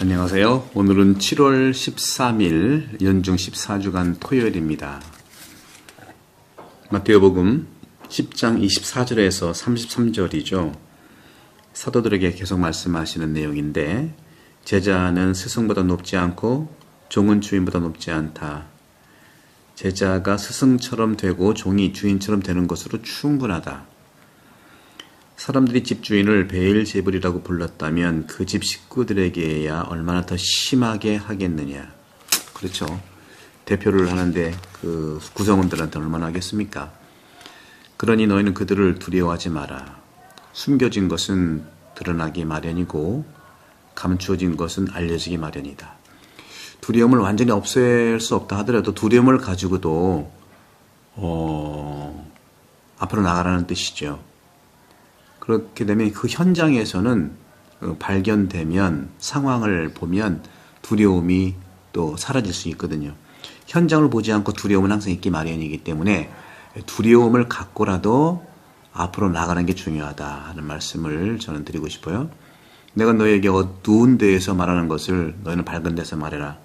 안녕하세요. 오늘은 7월 13일 연중 14주간 토요일입니다. 마태오복음 10장 24절에서 33절이죠. 사도들에게 계속 말씀하시는 내용인데 제자는 스승보다 높지 않고 종은 주인보다 높지 않다. 제자가 스승처럼 되고 종이 주인처럼 되는 것으로 충분하다. 사람들이 집주인을 베일제불이라고 불렀다면 그 집 식구들에게야 얼마나 더 심하게 하겠느냐. 그렇죠. 대표를 하는데 그 구성원들한테 얼마나 하겠습니까? 그러니 너희는 그들을 두려워하지 마라. 숨겨진 것은 드러나기 마련이고 감추어진 것은 알려지기 마련이다. 두려움을 완전히 없앨 수 없다 하더라도 두려움을 가지고도 어, 앞으로 나가라는 뜻이죠. 그렇게 되면 그 현장에서는 어, 발견되면 상황을 보면 두려움이 또 사라질 수 있거든요. 현장을 보지 않고 두려움은 항상 있기 마련이기 때문에 두려움을 갖고라도 앞으로 나가는 게 중요하다 하는 말씀을 저는 드리고 싶어요. 내가 너에게 어두운 데에서 말하는 것을 너희는 밝은 데서 말해라.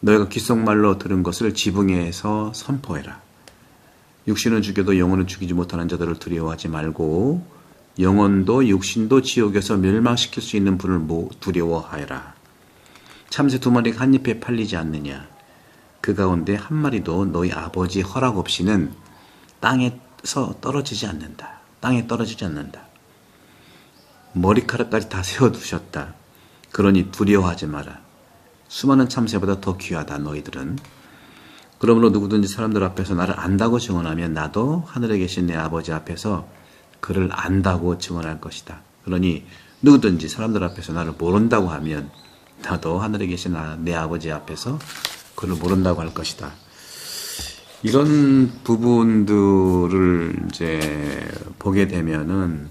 너희가 귓속말로 들은 것을 지붕에서 선포해라. 육신은 죽여도 영혼은 죽이지 못하는 자들을 두려워하지 말고 영혼도 육신도 지옥에서 멸망시킬 수 있는 분을 두려워하여라. 참새 두 마리가 한 잎에 팔리지 않느냐. 그 가운데 한 마리도 너희 아버지 허락 없이는 땅에서 떨어지지 않는다. 땅에 떨어지지 않는다. 머리카락까지 다 세워두셨다. 그러니 두려워하지 마라. 수많은 참새보다 더 귀하다 너희들은. 그러므로 누구든지 사람들 앞에서 나를 안다고 증언하면 나도 하늘에 계신 내 아버지 앞에서 그를 안다고 증언할 것이다. 그러니 누구든지 사람들 앞에서 나를 모른다고 하면 나도 하늘에 계신 내 아버지 앞에서 그를 모른다고 할 것이다. 이런 부분들을 이제 보게 되면은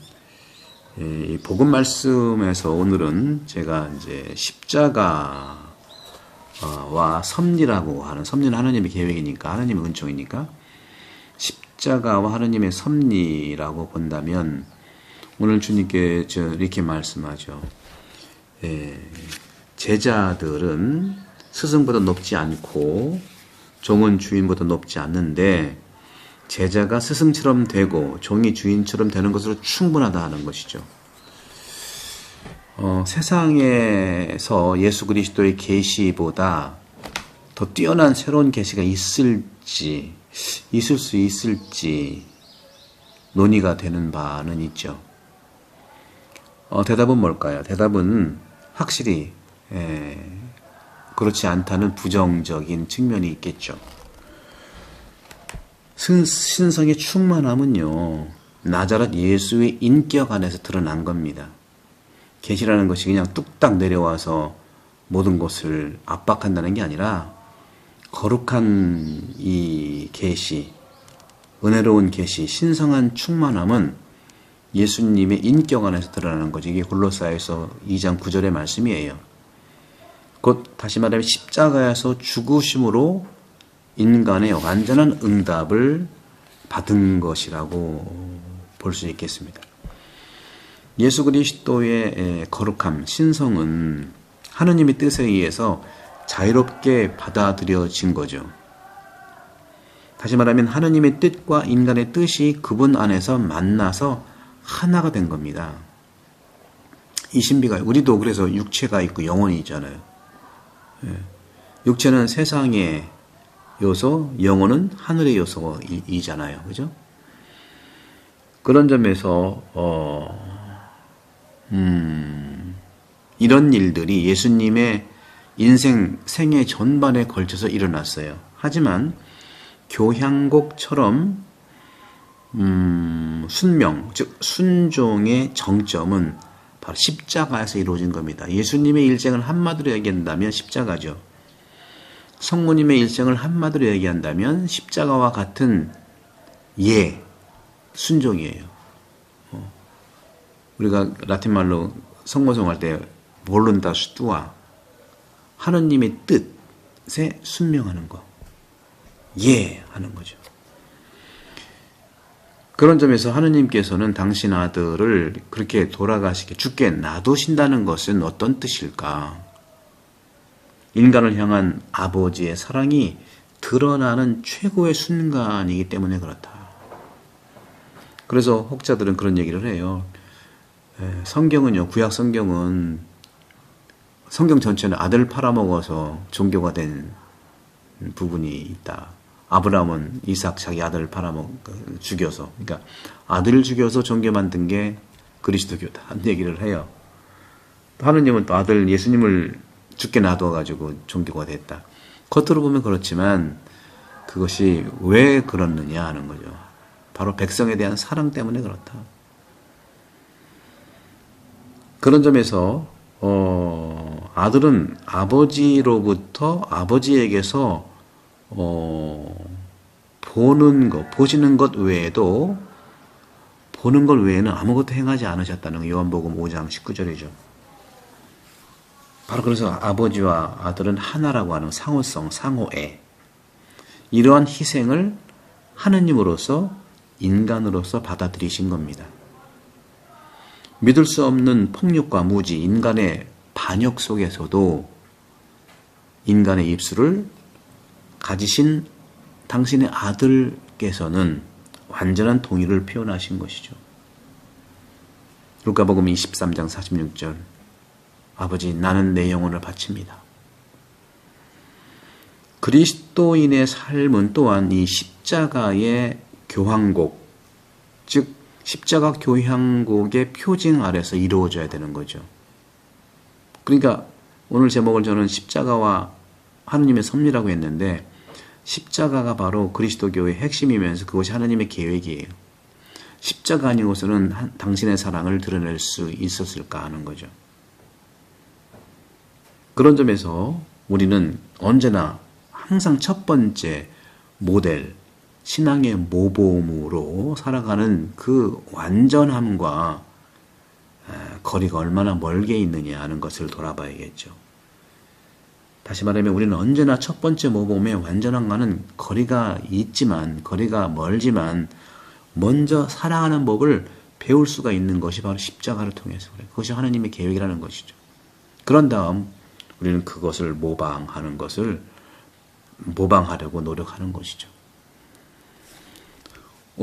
이 복음 말씀에서 오늘은 제가 이제 십자가와 섭리라고 하는 섭리는 하나님의 계획이니까 하나님의 은총이니까 십자가와 하느님의 섭리라고 본다면 오늘 주님께 이렇게 말씀하죠. 예, 제자들은 스승보다 높지 않고 종은 주인보다 높지 않는데 제자가 스승처럼 되고 종이 주인처럼 되는 것으로 충분하다 하는 것이죠. 어, 세상에서 예수 그리스도의 계시보다 더 뛰어난 새로운 계시가 있을지 있을 수 있을지 논의가 되는 바는 있죠. 어, 대답은 뭘까요? 대답은 확실히 에, 그렇지 않다는 부정적인 측면이 있겠죠. 신, 신성의 충만함은요 나자렛 예수의 인격 안에서 드러난 겁니다. 계시라는 것이 그냥 뚝딱 내려와서 모든 것을 압박한다는 게 아니라 거룩한 이 계시, 은혜로운 계시, 신성한 충만함은 예수님의 인격 안에서 드러나는 거죠. 이게 골로사에서 2장 9절의 말씀이에요. 곧 다시 말하면 십자가에서 죽으심으로 인간의 완전한 응답을 받은 것이라고 볼 수 있겠습니다. 예수 그리스도의 거룩함, 신성은 하느님의 뜻에 의해서 자유롭게 받아들여진 거죠. 다시 말하면 하느님의 뜻과 인간의 뜻이 그분 안에서 만나서 하나가 된 겁니다. 이 신비가 우리도 그래서 육체가 있고 영혼이 있잖아요. 예. 육체는 세상의 요소, 영혼은 하늘의 요소이잖아요. 그죠? 그런 점에서 어, 음, 이런 일들이 예수님의 인생 생애 전반에 걸쳐서 일어났어요. 하지만 교향곡처럼 음, 순명, 즉 순종의 정점은 바로 십자가에서 이루어진 겁니다. 예수님의 일생을 한마디로 얘기한다면 십자가죠. 성모님의 일생을 한마디로 얘기한다면 십자가와 같은 예, 순종이에요. 어. 우리가 라틴 말로 성모성할 때 볼룬다스 뚜아 하느님의 뜻에 순명하는 거. 예 하는 거죠. 그런 점에서 하느님께서는 당신 아들을 그렇게 돌아가시게 죽게 놔두신다는 것은 어떤 뜻일까? 인간을 향한 아버지의 사랑이 드러나는 최고의 순간이기 때문에 그렇다. 그래서 혹자들은 그런 얘기를 해요. 성경은요, 구약 성경은 성경 전체는 아들 팔아먹어서 종교가 된 부분이 있다. 아브라함은 이삭 자기 아들을 팔아먹 죽여서 그러니까 아들을 죽여서 종교 만든 게 그리스도교다 한 얘기를 해요. 하느님은 또 아들 예수님을 죽게 놔둬 가지고 종교가 됐다. 겉으로 보면 그렇지만 그것이 왜 그렇느냐 하는 거죠. 바로 백성에 대한 사랑 때문에 그렇다. 그런 점에서 어, 아들은 아버지로부터 아버지에게서 어, 보는 것, 보시는 것 외에도 보는 것 외에는 아무것도 행하지 않으셨다는 요한복음 5장 19절이죠. 바로 그래서 아버지와 아들은 하나라고 하는 상호성, 상호애. 이러한 희생을 하느님으로서 인간으로서 받아들이신 겁니다. 믿을 수 없는 폭력과 무지, 인간의 반역 속에서도 인간의 입술을 가지신 당신의 아들께서는 완전한 동의를 표현하신 것이죠. 루카복음 23장 46절 아버지 나는 내 영혼을 바칩니다. 그리스도인의 삶은 또한 이 십자가의 교황곡 즉 십자가 교향곡의 표징 아래서 이루어져야 되는 거죠. 그러니까 오늘 제목을 저는 십자가와 하느님의 섭리라고 했는데 십자가가 바로 그리스도교의 핵심이면서 그것이 하나님의 계획이에요. 십자가 아니고서는 당신의 사랑을 드러낼 수 있었을까 하는 거죠. 그런 점에서 우리는 언제나 항상 첫 번째 모델, 신앙의 모범으로 살아가는 그 완전함과 거리가 얼마나 멀게 있느냐 하는 것을 돌아봐야겠죠. 다시 말하면 우리는 언제나 첫 번째 모범의 완전함과는 거리가 있지만, 거리가 멀지만, 먼저 사랑하는 법을 배울 수가 있는 것이 바로 십자가를 통해서 그래요. 그것이 하나님의 계획이라는 것이죠. 그런 다음 우리는 그것을 모방하는 것을 모방하려고 노력하는 것이죠.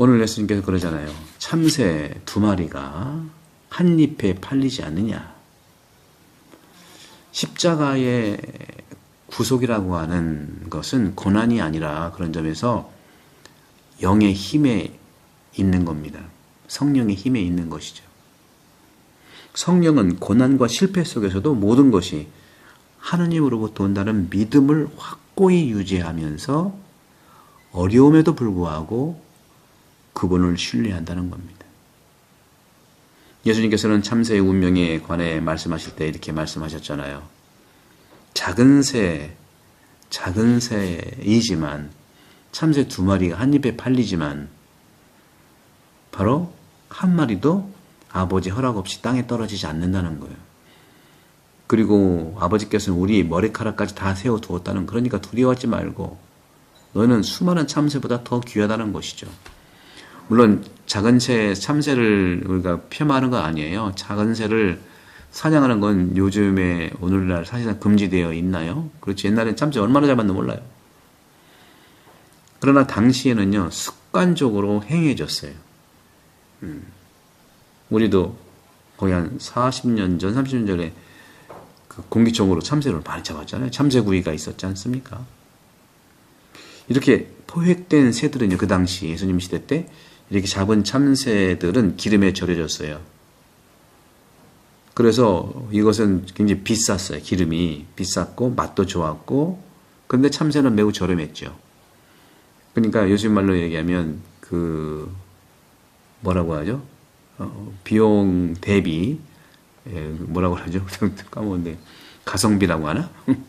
오늘 예수님께서 그러잖아요. 참새 두 마리가 한 잎에 팔리지 않느냐. 십자가의 구속이라고 하는 것은 고난이 아니라 그런 점에서 영의 힘에 있는 겁니다. 성령의 힘에 있는 것이죠. 성령은 고난과 실패 속에서도 모든 것이 하느님으로부터 온다는 믿음을 확고히 유지하면서 어려움에도 불구하고 그분을 신뢰한다는 겁니다. 예수님께서는 참새의 운명에 관해 말씀하실 때 이렇게 말씀하셨잖아요. 작은 새, 작은 새이지만 참새 두 마리가 한 입에 팔리지만 바로 한 마리도 아버지 허락 없이 땅에 떨어지지 않는다는 거예요. 그리고 아버지께서는 우리 머리카락까지 다 세워 두었다는 그러니까 두려워하지 말고 너는 수많은 참새보다 더 귀하다는 것이죠. 물론 작은 새 참새를 우리가 폄하하는 건 아니에요. 작은 새를 사냥하는 건 요즘에 오늘날 사실상 금지되어 있나요? 그렇지 옛날엔 참새 얼마나 잡았는지 몰라요. 그러나 당시에는요 습관적으로 행해졌어요. 음. 우리도 거의 한 40년 전, 30년 전에 그 공기총으로 참새를 많이 잡았잖아요. 참새구이가 있었지 않습니까? 이렇게 포획된 새들은요, 그 당시 예수님 시대 때 이렇게 잡은 참새들은 기름에 절여졌어요. 그래서 이것은 굉장히 비쌌어요. 기름이 비쌌고 맛도 좋았고 그런데 참새는 매우 저렴했죠. 그러니까 요즘 말로 얘기하면 그 뭐라고 하죠? 어, 비용 대비 예, 뭐라고 하죠? 까먹었는데 가성비라고 하나?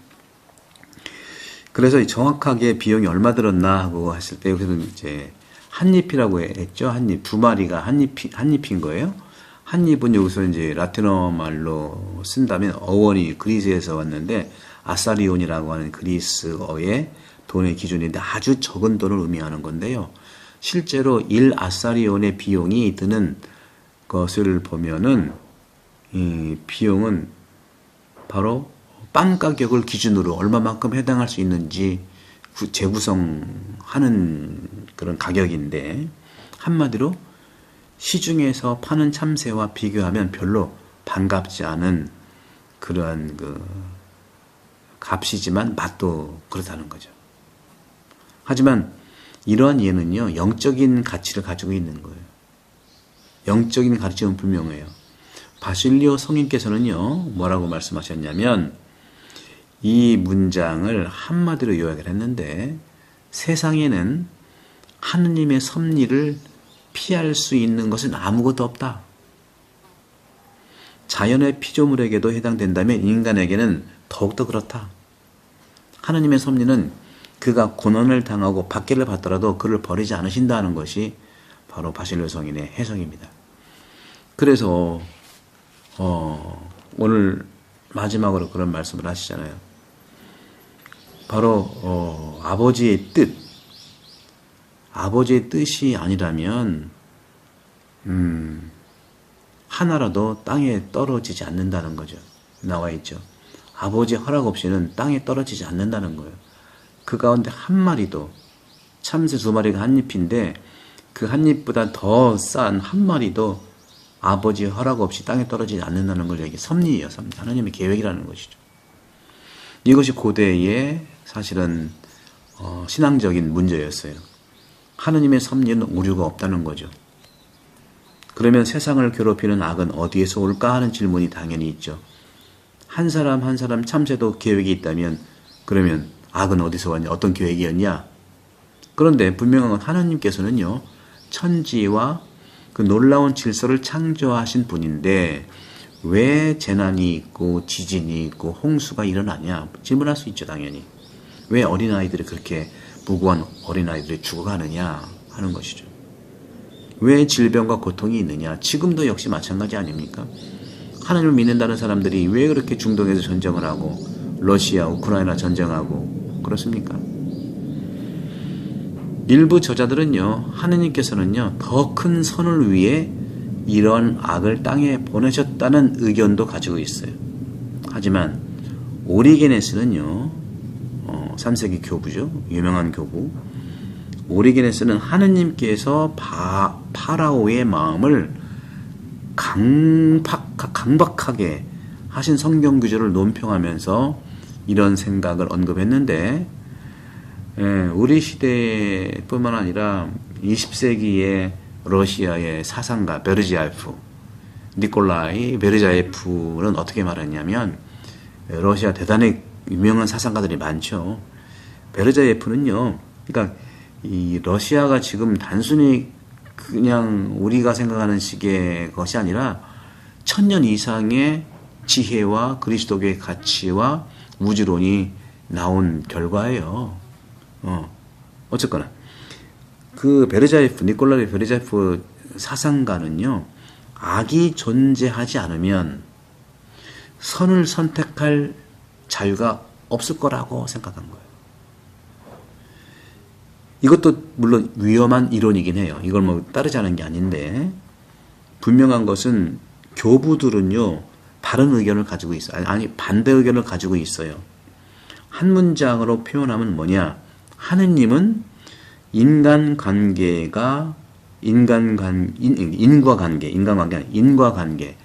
그래서 정확하게 비용이 얼마 들었나 하고 했을 때 여기서는 이제 한 잎이라고 했죠. 한 잎, 두 마리가 한 잎이, 한 잎인 거예요. 한 잎은 여기서 이제 라틴어 말로 쓴다면 어원이 그리스에서 왔는데 아사리온이라고 하는 그리스어의 돈의 기준인데 아주 적은 돈을 의미하는 건데요. 실제로 1 아사리온의 비용이 드는 것을 보면은 이 비용은 바로 빵 가격을 기준으로 얼마만큼 해당할 수 있는지 재구성하는 그런 가격인데 한마디로 시중에서 파는 참새와 비교하면 별로 반갑지 않은 그러한 그 값이지만 맛도 그렇다는 거죠. 하지만 이러한 예는요, 영적인 가치를 가지고 있는 거예요. 영적인 가르침은 분명해요. 바실리오 성인께서는요, 뭐라고 말씀하셨냐면, 이 문장을 한마디로 요약을 했는데, 세상에는 하느님의 섭리를 피할 수 있는 것은 아무것도 없다. 자연의 피조물에게도 해당된다면 인간에게는 더욱더 그렇다. 하느님의 섭리는 그가 고난을 당하고 박해를 받더라도 그를 버리지 않으신다는 것이 바로 바실로 성인의 해석입니다. 그래서 어, 오늘 마지막으로 그런 말씀을 하시잖아요. 바로 어, 아버지의 뜻, 아버지의 뜻이 아니라면 음, 하나라도 땅에 떨어지지 않는다는 거죠. 나와 있죠. 아버지의 허락 없이는 땅에 떨어지지 않는다는 거예요. 그 가운데 한 마리도 참새 두 마리가 한 잎인데 그 한 잎보다 더 싼 한 마리도 아버지의 허락 없이 땅에 떨어지지 않는다는 걸 여기 섭리예요. 섭리. 하나님의 계획이라는 것이죠. 이것이 고대의 사실은 어, 신앙적인 문제였어요. 하느님의 섭리는 오류가 없다는 거죠. 그러면 세상을 괴롭히는 악은 어디에서 올까 하는 질문이 당연히 있죠. 한 사람 한 사람 참새도 계획이 있다면 그러면 악은 어디서 왔냐? 어떤 계획이었냐? 그런데 분명한 건 하나님께서는요, 천지와 그 놀라운 질서를 창조하신 분인데, 왜 재난이 있고, 지진이 있고, 홍수가 일어나냐? 질문할 수 있죠, 당연히. 왜 어린아이들이 그렇게 무고한 어린아이들이 죽어가느냐? 하는 것이죠. 왜 질병과 고통이 있느냐? 지금도 역시 마찬가지 아닙니까? 하나님을 믿는다는 사람들이 왜 그렇게 중동에서 전쟁을 하고, 러시아, 우크라이나 전쟁하고, 그렇습니까? 일부 저자들은요, 하느님께서는요, 더 큰 선을 위해 이런 악을 땅에 보내셨다는 의견도 가지고 있어요. 하지만, 오리게네스는요, 어, 3세기 교부죠. 유명한 교부. 오리게네스는 하느님께서 바, 파라오의 마음을 강박, 강박하게 하신 성경 구절을 논평하면서 이런 생각을 언급했는데 예, 우리 시대뿐만 아니라 20세기의 러시아의 사상가 베르지아예프 니콜라이 베르자예프는 어떻게 말했냐면 러시아 대단히 유명한 사상가들이 많죠. 베르자예프는요. 그러니까 이 러시아가 지금 단순히 그냥 우리가 생각하는 식의 것이 아니라 천년 이상의 지혜와 그리스도교의 가치와 우주론이 나온 결과예요. 어, 어쨌거나. 그 베르자이프, 니콜라이 베르자이프 사상가는요, 악이 존재하지 않으면 선을 선택할 자유가 없을 거라고 생각한 거예요. 이것도 물론 위험한 이론이긴 해요. 이걸 뭐 않은 게 아닌데, 분명한 것은 교부들은요, 다른 의견을 가지고 있어요. 아니, 반대 의견을 가지고 있어요. 한 문장으로 표현하면 뭐냐? 하느님은 인간 관계가 인간 관 인, 인과 관계, 인간 관계 아니 인과 관계,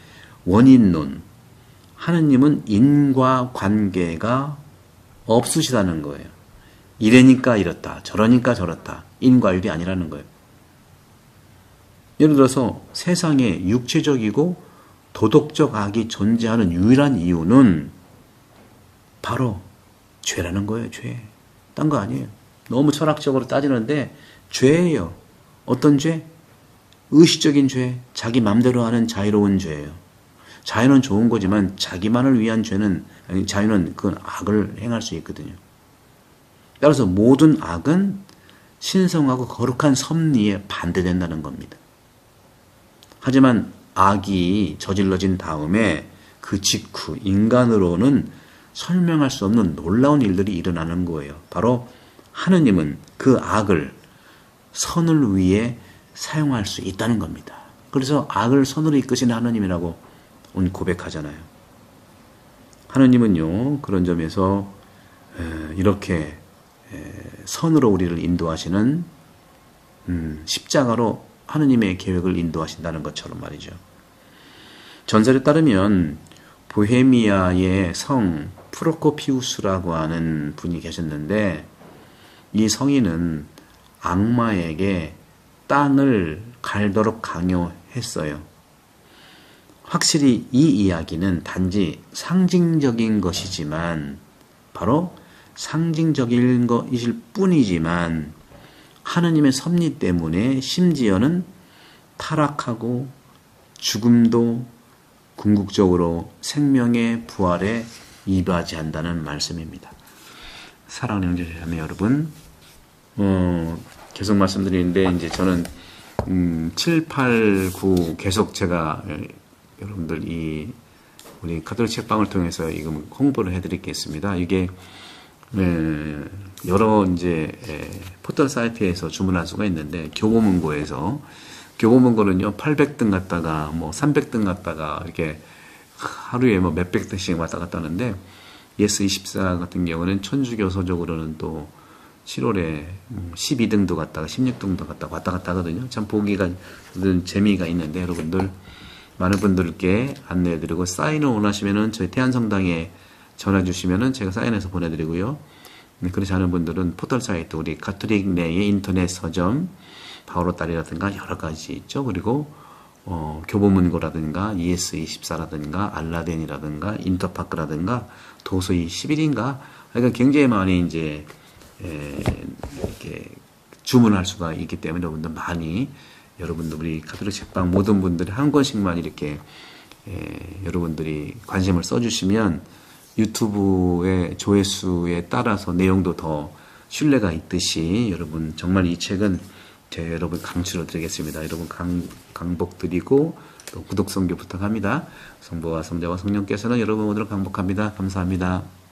원인론. 하느님은 인과 관계가 없으시다는 거예요. 이래니까 이렇다, 저러니까 저렇다. 인과율이 아니라는 거예요. 예를 들어서 세상에 육체적이고 도덕적 악이 존재하는 유일한 이유는 바로 죄라는 거예요, 죄. 딴 거 아니에요. 너무 철학적으로 따지는데 죄예요. 어떤 죄? 의식적인 죄, 자기 맘대로 하는 자유로운 죄예요. 자유는 좋은 거지만 자기만을 위한 죄는 아니, 자유는 그건 악을 행할 수 있거든요. 따라서 모든 악은 신성하고 거룩한 섭리에 반대된다는 겁니다. 하지만 악이 저질러진 다음에 그 직후 인간으로는 설명할 수 없는 놀라운 일들이 일어나는 거예요. 바로 하느님은 그 악을 선을 위해 사용할 수 있다는 겁니다. 그래서 악을 선으로 이끄시는 하나님이라고 오늘 고백하잖아요. 하나님은요 그런 점에서 에, 이렇게 에, 선으로 우리를 인도하시는 음, 십자가로 하느님의 계획을 인도하신다는 것처럼 말이죠. 전설에 따르면 보헤미아의 성 프로코피우스라고 하는 분이 계셨는데 이 성인은 악마에게 땅을 갈도록 강요했어요. 확실히 이 이야기는 단지 상징적인 것이지만 바로 상징적인 것일 뿐이지만 하느님의 섭리 때문에 심지어는 타락하고 죽음도 궁극적으로 생명의 부활에 이바지한다는 말씀입니다. 사랑하는 형제 자매 여러분, 어, 계속 말씀드리는데 이제 저는 음, 7, 8, 9 계속 제가 여러분들 이 우리 카톨릭 책방을 통해서 이거 홍보를 해드리겠습니다. 이게 에, 여러 이제 에, 포털 사이트에서 주문할 수가 있는데 교보문고에서 교보문고는요 800등 갔다가 뭐 300등 갔다가 이렇게 하루에 뭐 몇백 등씩 왔다 갔다 하는데 예스24 같은 경우는 천주교 서적으로는 또 7월에 12등도 갔다가 16등도 갔다가 왔다 갔다 하거든요. 참 보기가 재미가 있는데 여러분들 많은 분들께 안내해드리고 사인을 원하시면은 저희 태안성당에 전화 주시면은 제가 사인해서 보내드리고요. 네, 그렇지 않은 분들은 포털 사이트 우리 가톨릭 내의 인터넷 서점 바오로 딸이라든가 여러 가지 있죠. 그리고 어, 교보문고라든가 ES24라든가 알라덴이라든가 인터파크라든가 도서이 11인가 그러니까 굉장히 많이 이제 에, 이렇게 주문할 수가 있기 때문에 여러분들 많이 여러분들 우리 카톨릭 책방 모든 분들이 한 권씩만 이렇게 에, 여러분들이 관심을 써주시면 유튜브의 조회수에 따라서 내용도 더 신뢰가 있듯이 여러분 정말 이 책은 제 여러분 강추를 드리겠습니다. 여러분 강, 강복 드리고 또 구독 성교 부탁합니다. 성부와 성자와 성령께서는 여러분 오늘 강복합니다. 감사합니다.